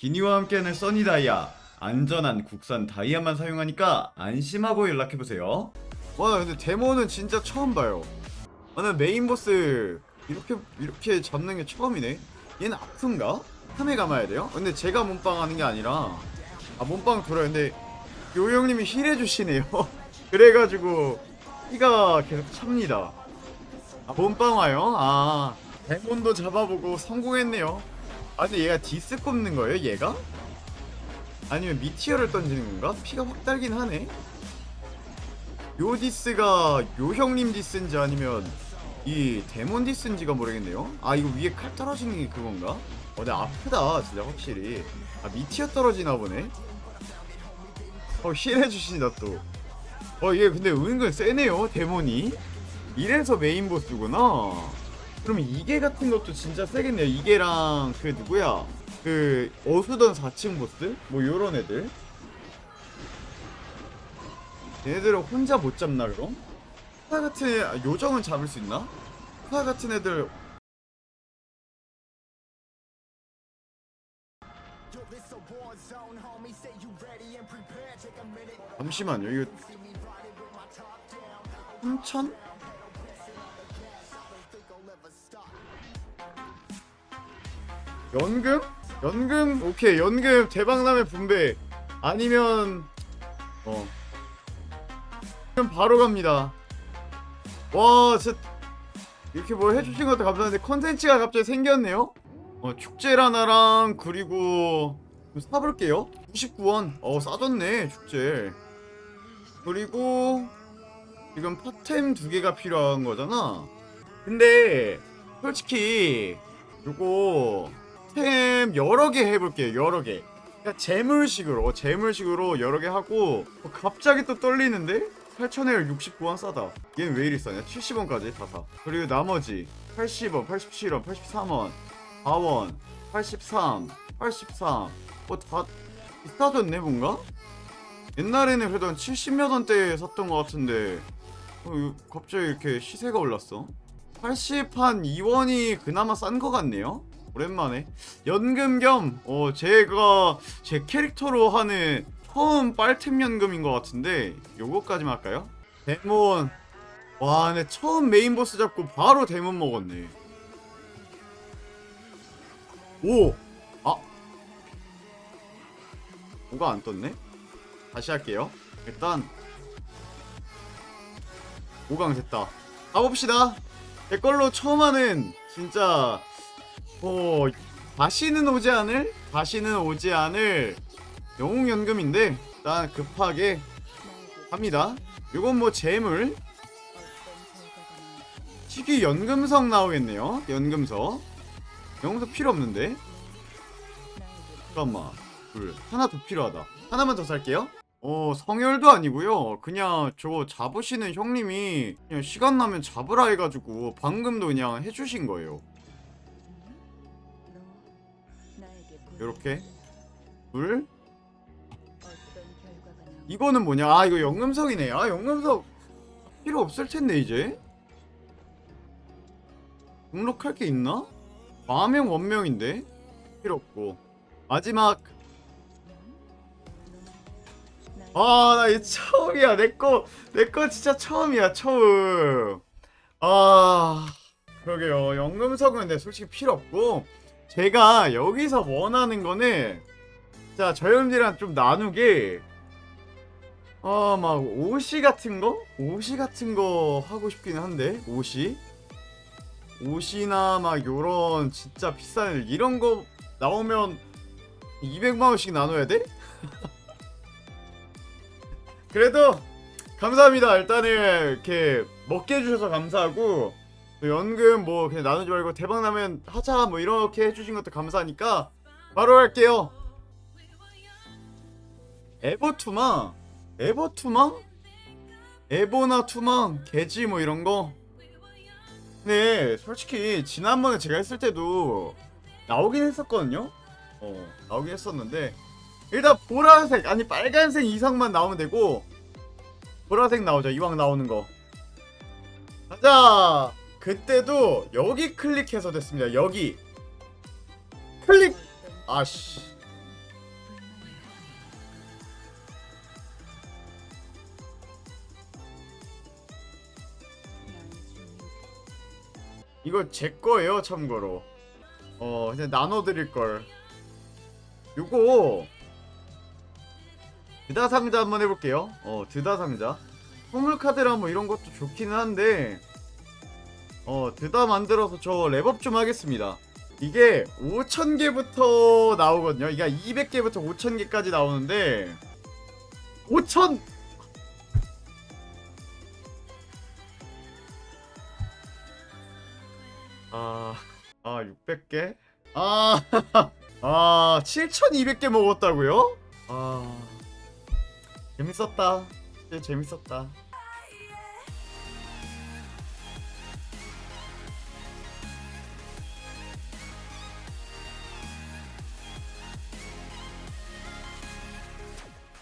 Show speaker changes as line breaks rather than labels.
기니와 함께하는 써니다이아. 안전한 국산 다이아만 사용하니까 안심하고 연락해보세요. 와 근데 데모는 진짜 처음 봐요. 나는 메인 보스 이렇게 이렇게 잡는 게 처음이네. 얘는 아픈가? 틈에 감아야 돼요? 근데 제가 몸빵 하는 게 아니라. 아 몸빵 돌아요. 근데 요 형님이 힐해 주시네요. 그래가지고 피가 계속 찹니다. 아 몸빵 와요? 아 데몬도 잡아보고 성공했네요 아 근데 얘가 디스 꼽는 거예요 얘가? 아니면 미티어를 던지는 건가? 피가 확 달긴 하네. 요 디스가 요 형님 디스인지 아니면 이 데몬 디스인지가 모르겠네요. 아 이거 위에 칼 떨어지는 게 그건가? 어 근데 아프다 진짜 확실히. 아 미티어 떨어지나 보네. 어 힐해주신다 또어 얘 근데 은근 세네요 데몬이. 이래서 메인 보스구나 그럼 이게 같은 것도 진짜 세겠네요 이게랑 그 누구야 그 어수던 4층 보스? 뭐 요런 애들 얘네들은 혼자 못 잡나 그럼? 파 같은 애, 아, 요정은 잡을 수 있나? 파 같은 애들 잠시만요 이거 3천? 연금? 연금? 오케이 연금. 대박나면 분배. 아니면 어. 그럼 바로 갑니다. 와 진짜. 이렇게 뭘 해주신 것도 감사한데 컨텐츠가 갑자기 생겼네요? 어 축제라나랑 그리고 좀 사볼게요. 99원. 어 싸졌네 축제. 그리고 지금 파템 두 개가 필요한 거잖아. 근데 솔직히 요거 템 여러 개 해볼게요 여러 개. 그러니까 재물식으로 재물식으로 여러 개 하고 어, 갑자기 또 떨리는데? 8,000원 69원 싸다. 얘는 왜 이리 싸냐? 70원까지 다사. 그리고 나머지 80원 87원 83원 4원 83 83 어다 비싸졌네 뭔가? 옛날에는 그래도 한 70몇 원대에 샀던 것 같은데 어, 갑자기 이렇게 시세가 올랐어? 80 한 2원이 그나마 싼 것 같네요 오랜만에. 연금 겸 어, 제가 제 캐릭터로 하는 처음 빨템 연금인 것 같은데 요거까지만 할까요? 데몬. 와 근데 처음 메인 보스 잡고 바로 데몬 먹었네. 오! 아! 뭐가 안 떴네? 다시 할게요. 일단. 5강 됐다. 가봅시다. 내 걸로 처음 하는 진짜 어 다시는 오지 않을 다시는 오지 않을 영웅연금인데 일단 급하게 합니다. 요건 뭐 재물. 특이 연금석 나오겠네요. 연금석. 연금석 필요 없는데. 잠깐만. 둘. 하나 더 필요하다. 하나만 더 살게요. 어 성열도 아니고요. 그냥 저거 잡으시는 형님이 그냥 시간 나면 잡으라 해가지고 방금도 그냥 해주신 거예요 요렇게. 둘. 이거는 뭐냐? 아 이거 연금석이네 아 연금석 필요 없을 텐데 이제. 등록할 게 있나? 마명 원명인데? 필요 없고. 마지막. 아나 이 처음이야. 내거 내 거 진짜 처음이야 처음. 아 그러게요. 연금석은 근데 솔직히 필요 없고 제가 여기서 원하는 거는 자 저 형들이랑 좀 나누게 아막 옷이 같은 거? 옷이 같은 거 하고 싶긴 한데 옷이 옷이나 막 요런 진짜 비싼 일, 이런 거 나오면 200만 원씩 나눠야 돼? 그래도 감사합니다. 일단은 이렇게 먹게 해주셔서 감사하고 또 연금 뭐 그냥 나누지 말고 대박 나면 하자 뭐 이렇게 해주신 것도 감사하니까 바로 할게요. 에버 투망 에버 투망 에보나 투망 게지 뭐 이런 거. 네 솔직히 지난번에 제가 했을 때도 나오긴 했었거든요. 어 나오긴 했었는데 일단 보라색 아니 빨간색 이상만 나오면 되고 보라색 나오죠 이왕 나오는 거 가자 그때도 여기 클릭해서 됐습니다. 여기 클릭. 아씨. 이거 제 거예요, 참고로. 어, 그냥 나눠드릴 걸. 요거 드다 상자 한번 해볼게요. 어, 드다 상자. 선물 카드랑 뭐 이런 것도 좋기는 한데 어 드다 만들어서 저 랩업 좀 하겠습니다 이게 5,000개부터 나오거든요 이게 200개부터 5,000개까지 나오는데 5,000 아, 아 600개? 아, 아 7,200개 먹었다고요? 아, 재밌었다. 재밌었다.